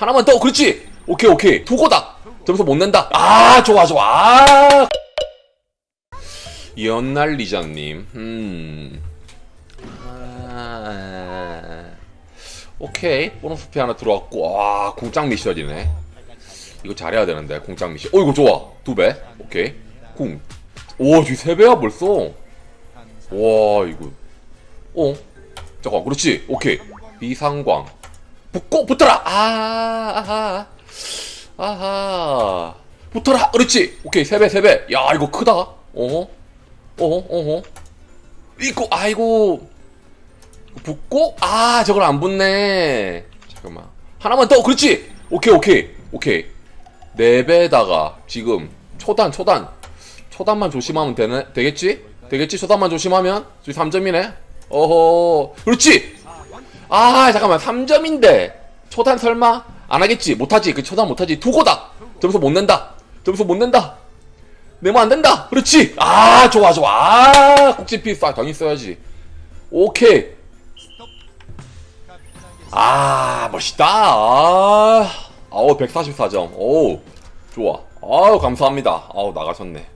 하나만 더 그렇지? 오케이 오케이. 두고다. 점수 못 낸다. 아 좋아 좋아. 아. 연날리자님 음. 아... 오케이. 보너스 피 하나 들어왔고. 와 공장 미션이네. 이거 잘해야 되는데 공장 미션 어 이거 좋아. 두배. 오케이. 궁오 지금 세 배야 벌써? 와 이거. 어? 잠깐 그렇지. 오케이. 비상광 붙고 붙어라. 아 아하 아하. 붙어라. 그렇지. 오케이. 세 배 세 배. 야 이거 크다. 어허 어허 어허 이거 아이고. 붙고 아 저걸 안 붙네. 잠깐만. 하나만 더. 그렇지. 오케이 오케이. 오케이. 네 배에다가 지금 초단 초단. 초단만 조심하면 되네 되겠지? 되겠지? 초단만 조심하면? 지금 3점이네? 어허. 그렇지 아 잠깐만 3점인데. 초단 설마? 안 하겠지. 못하지. 그 초단 못하지. 두고다. 점수 못 낸다. 점수 못 낸다. 내면 안 된다. 그렇지. 아 좋아 좋아. 아 국지피 싹 당연히 써야지. 오케이. 아 멋있다. 아 아우 144점. 오 좋아. 아우 감사합니다. 아우 나가셨네